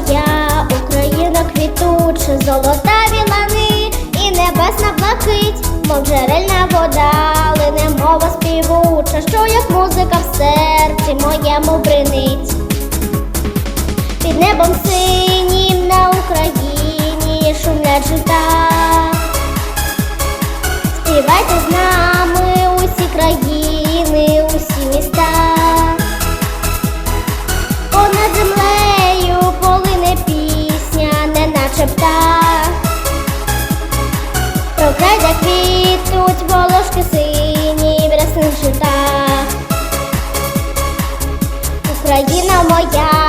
моя, Україна квітуча, золота вілани і небесна блакить, мов джерельна вода, лине мова співуча, що як музика в серці моєму бринить. Під небом синім на Україні шумлять жита. Україна моя,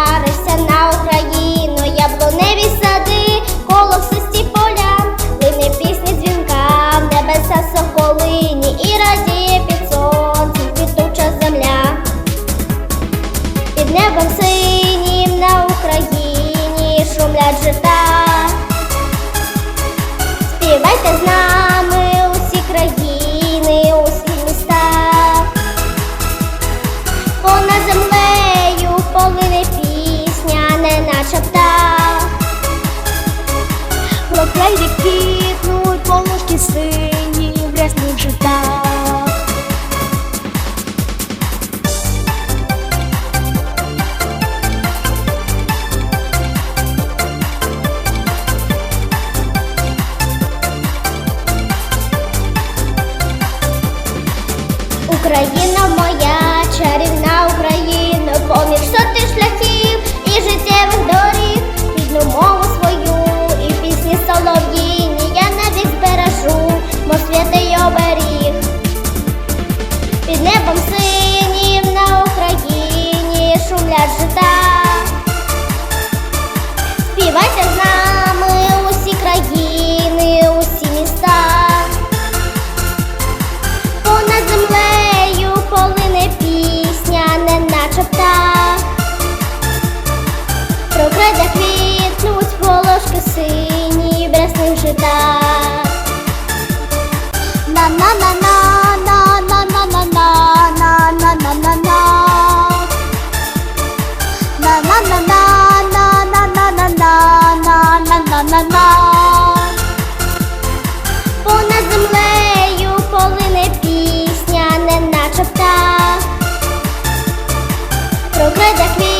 Вдаль кипнут полнушки сыни в рясных житах Україна моя Під небом синім на Україні шумлять жита. Співайте з нами усі країни, усі міста. Понад землею полине пісня, не наче птах. Про край, де квітнуть волошки сині в рясних житах. So glad that we